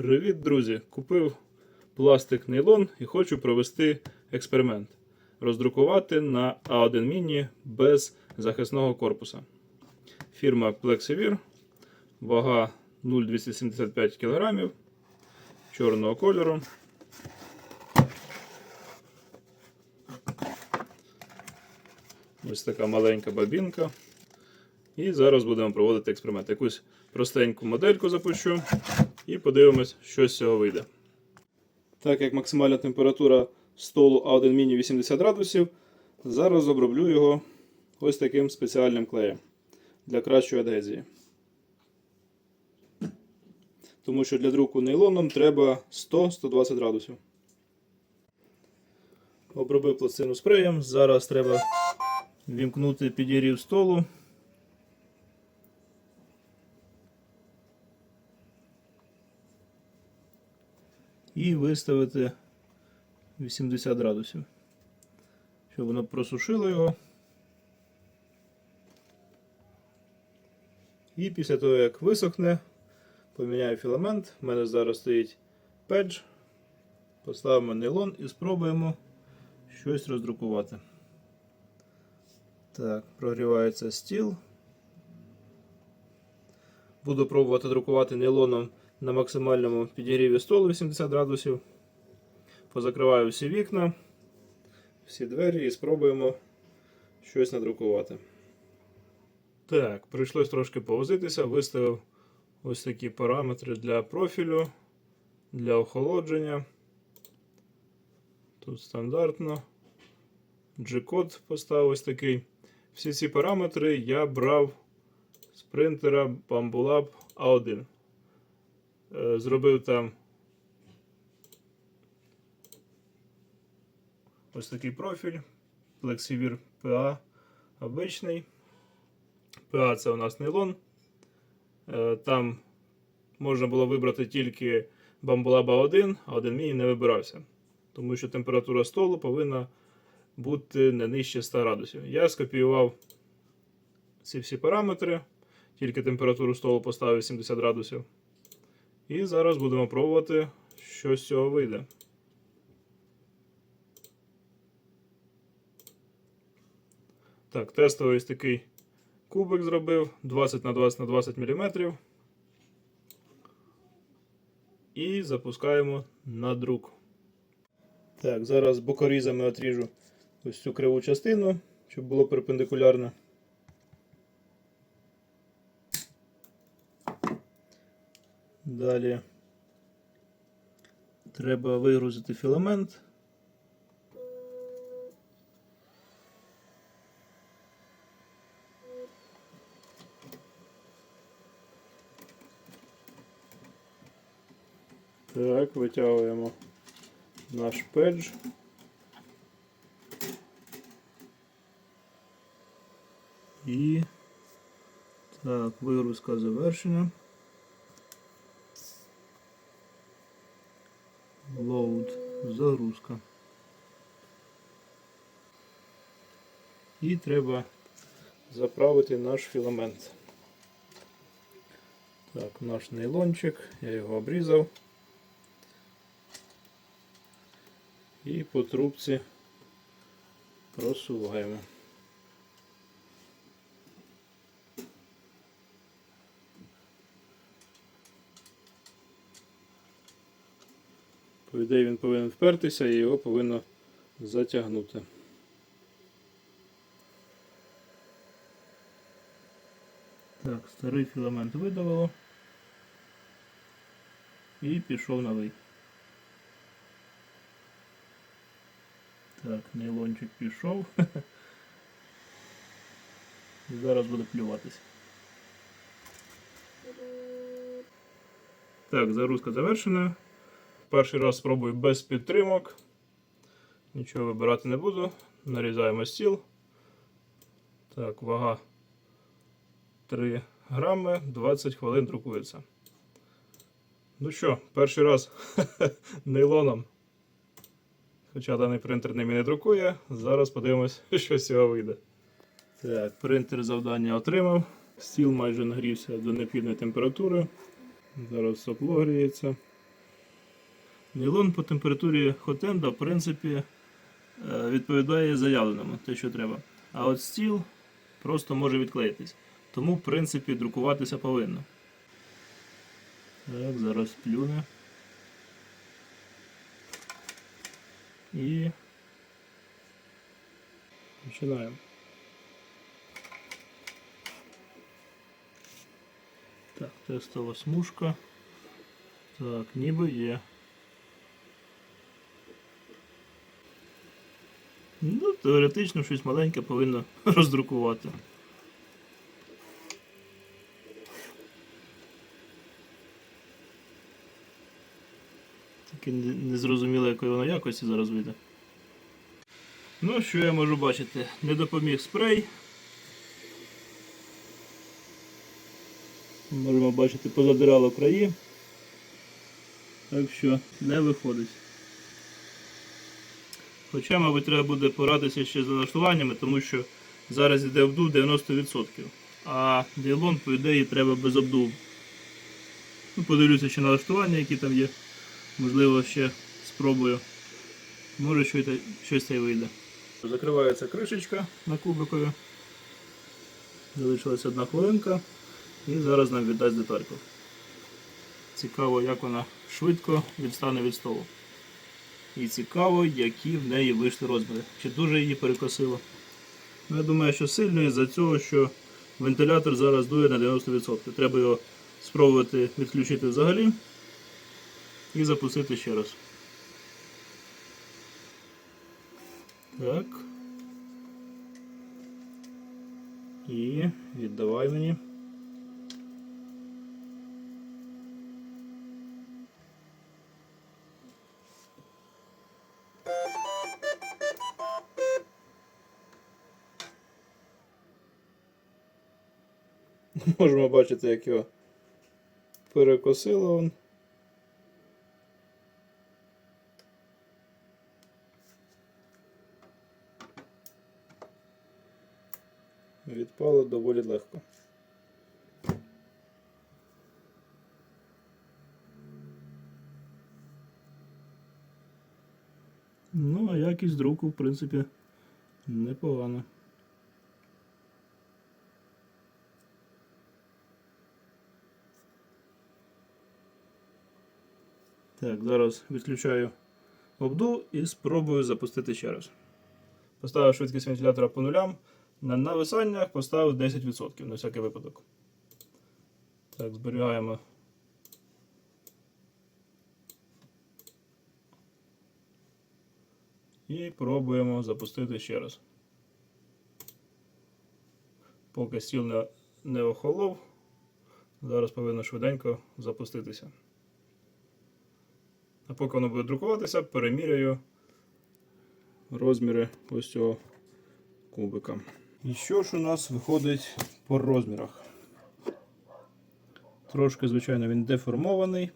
Привіт, друзі! Купив пластик нейлон і хочу провести експеримент. Роздрукувати на A1 Mini без захисного корпуса. Фірма Plexivir, вага 0,275 кг, чорного кольору. Ось така маленька бабінка. І зараз будемо проводити експеримент. Якусь простеньку модельку запущу і подивимось, що з цього вийде. Так як максимальна температура столу A1 Mini 80 градусів, зараз оброблю його ось таким спеціальним клеєм для кращої адгезії. Тому що для друку нейлоном треба 100-120 градусів. Обробив пластину спреєм. Зараз треба вімкнути підігрів столу. І виставити 80 градусів, щоб воно просушило його. І після того, як висохне, поміняю філамент. У мене зараз стоїть педж. Поставимо нейлон і спробуємо щось роздрукувати. Так, прогрівається стіл. Буду пробувати друкувати нейлоном на максимальному підігріві столу 80 градусів. Позакриваю всі вікна, всі двері і спробуємо щось надрукувати. Так, прийшлось трошки повозитися, виставив ось такі параметри для профілю, для охолодження. Тут стандартно. G-код поставив ось такий. Всі ці параметри я брав з принтера Bambulab A1. Е, Зробив там ось такий профіль. Plexivir PA обичний. PA це у нас нейлон. Е, Там можна було вибрати тільки Bambulab A1, а 1 мій не вибирався. Тому що температура столу повинна бути не нижче 100 градусів. Я скопіював ці всі параметри, тільки температуру столу поставив 70 градусів. І зараз будемо пробувати, що з цього вийде. Так, тестовий ось такий кубик зробив 20 на 20 на 20 мм. І запускаємо на друк. Так, зараз бокорізами отріжу ось цю криву частину, щоб було перпендикулярно. Далі треба вигрузити філамент. Так, витягуємо наш педж. І так, вигрузка завершена. Load, загрузка. І треба заправити наш філамент. Так, наш нейлончик, я його обрізав. І по трубці просуваємо. По ідеї він повинен впертися і його повинно затягнути. Так, старий філамент видавило. І пішов новий. Так, нейлончик пішов. Зараз буде плюватись. Так, загрузка завершена. Перший раз спробую без підтримок. Нічого вибирати не буду. Нарізаємо стіл. Так, вага 3 грами, 20 хвилин друкується. Ну що, перший раз нейлоном. Хоча даний принтер ними не друкує. Зараз подивимось, що з цього вийде. Так, принтер завдання отримав. Стіл майже нагрівся до необхідної температури. Зараз сопло гріється. Нейлон по температурі хотенда, в принципі, е, відповідає заявленому, те, що треба. А от стіл просто може відклеїтись. Тому, в принципі, друкуватися повинно. Так, зараз плюне. І починаємо. Так, тестова смужка. Так, ніби є. Ну, теоретично щось маленьке повинно роздрукувати. Тільки не не якої воно якості зараз вийде. Ну, що я можу бачити? Не допоміг спрей. Можемо бачити, позадирало краї. Так що не виходить. Хоча, мабуть, треба буде порадитися ще з налаштуваннями, тому що зараз йде обдув 90%. А дейлон, по ідеї, треба без обдуву. Ну, подивлюся ще налаштування, які там є. Можливо, ще спробую. Може щось, щось та й вийде. Закривається кришечка на кубикові. Залишилася одна хвилинка. І зараз нам віддасть детальку. Цікаво, як вона швидко відстане від столу. І цікаво, які в неї вийшли розміри. Чи дуже її перекосило. Ну, я думаю, що сильно із-за цього, що вентилятор зараз дує на 90%. Треба його спробувати відключити взагалі і запустити ще раз. Так. І віддавай мені. Можемо бачити, як його перекосило. он. Відпало доволі легко. Ну, а якість друку, в принципі, непогана. Так, зараз відключаю обдув і спробую запустити ще раз. Поставив швидкість вентилятора по нулям. На нависаннях поставив 10% на всякий випадок. Так, зберігаємо. І пробуємо запустити ще раз. Поки стіл не, охолов, зараз повинно швиденько запуститися. А поки воно буде друкуватися, переміряю розміри ось цього кубика. І що ж у нас виходить по розмірах? Трошки, звичайно, він деформований.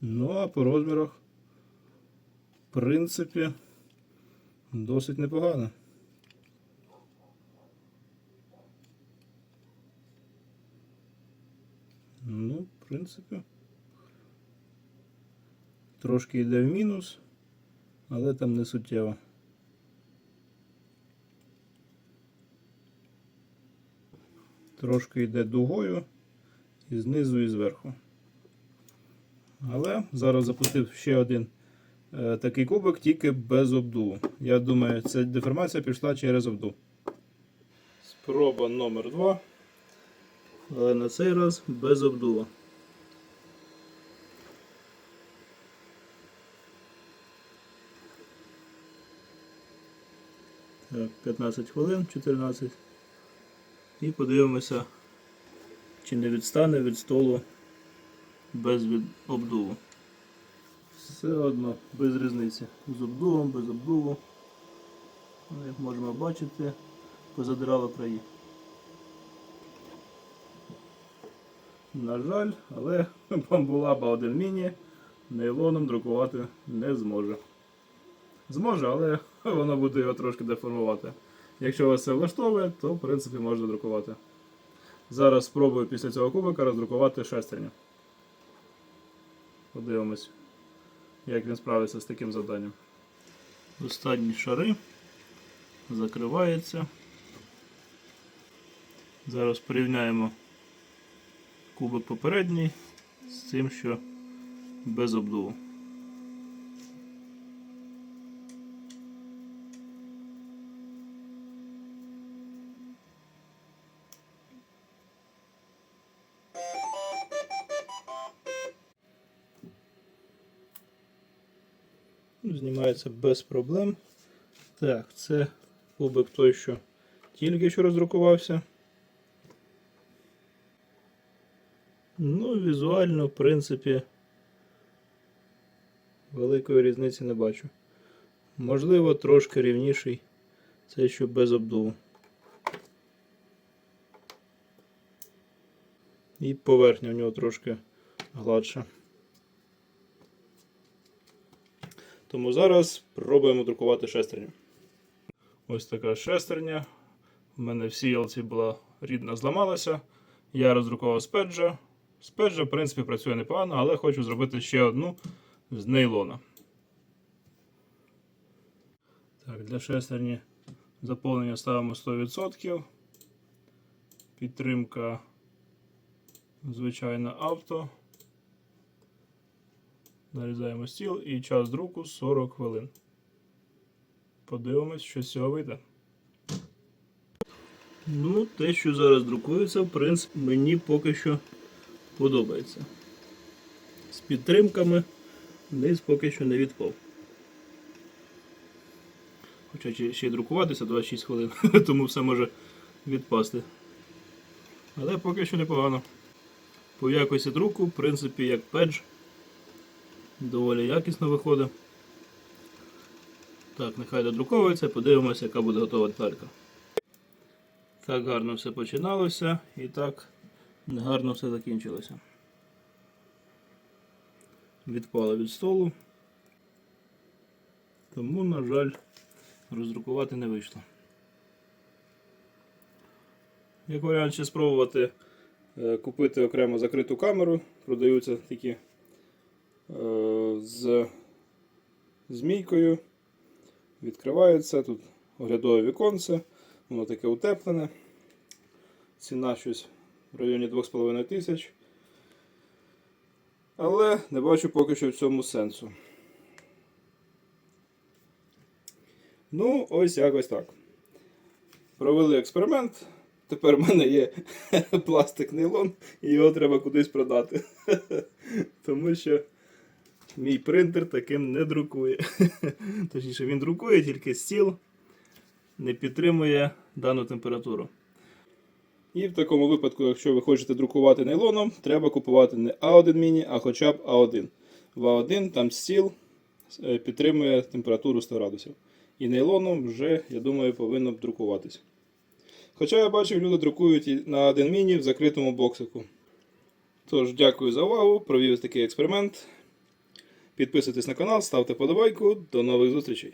Ну, а по розмірах, в принципі, досить непогано. Ну, в принципі. Трошки йде в мінус, але там не суттєво. Трошки йде дугою і знизу, і зверху. Але зараз запустив ще один е, такий кубик, тільки без обдуву. Я думаю, ця деформація пішла через обдув. Спроба номер 2 але на цей раз без обдува. 15 хвилин, 14. І подивимося, чи не відстане від столу без від... обдуву. Все одно без різниці. З обдувом, без обдуву. Ну, Як можемо бачити, позадирало краї. На жаль, але бамбулаба 1 міні нейлоном друкувати не зможе. Зможе, але воно буде його трошки деформувати. Якщо вас це влаштовує, то в принципі можна друкувати. Зараз спробую після цього кубика роздрукувати шестерню. Подивимось, як він справиться з таким завданням. Останні шари закриваються. Зараз порівняємо кубик попередній з цим, що без обдуву. Знімається без проблем. Так, це кубик той, що тільки що роздрукувався. Ну, візуально, в принципі, великої різниці не бачу. Можливо, трошки рівніший це що без обдуву. І поверхня в нього трошки гладша. Тому зараз пробуємо друкувати шестерню. Ось така шестерня. У мене в сіялці була рідна, зламалася. Я роздрукував спеджа. Спеджа, в принципі, працює непогано, але хочу зробити ще одну з нейлона. Так, для шестерні заповнення ставимо 100%. Підтримка, звичайно, авто. Нарізаємо стіл і час друку 40 хвилин. Подивимось, що з цього вийде. Ну, те, що зараз друкується, в принципі, мені поки що подобається. З підтримками низ поки що не відпав. Хоча ще- й друкуватися 26 хвилин, тому все може відпасти. Але поки що непогано. По якості друку, в принципі, як педж, доволі якісно виходить. Так, нехай додруковується, подивимося, яка буде готова деталька. Так гарно все починалося і так гарно все закінчилося. Відпало від столу. Тому, на жаль, роздрукувати не вийшло. Як варіант ще спробувати е, купити окремо закриту камеру. Продаються такі з змійкою. Відкривається тут оглядове віконце, воно таке утеплене. Ціна щось в районі 2,5 тисяч. Але не бачу поки що в цьому сенсу. Ну, ось якось так. Провели експеримент. Тепер в мене є пластик нейлон, і його треба кудись продати. Тому що мій принтер таким не друкує. Точніше, він друкує тільки стіл, не підтримує дану температуру. І в такому випадку, якщо ви хочете друкувати нейлоном, треба купувати не А1 міні, а хоча б А1. В А1 там стіл е, підтримує температуру 100 градусів. І нейлоном вже, я думаю, повинно б друкуватись. Хоча я бачив, люди друкують на 1 міні в закритому боксику. Тож, дякую за увагу. Провів такий експеримент. Підписуйтесь на канал, ставте подобайку. До нових зустрічей!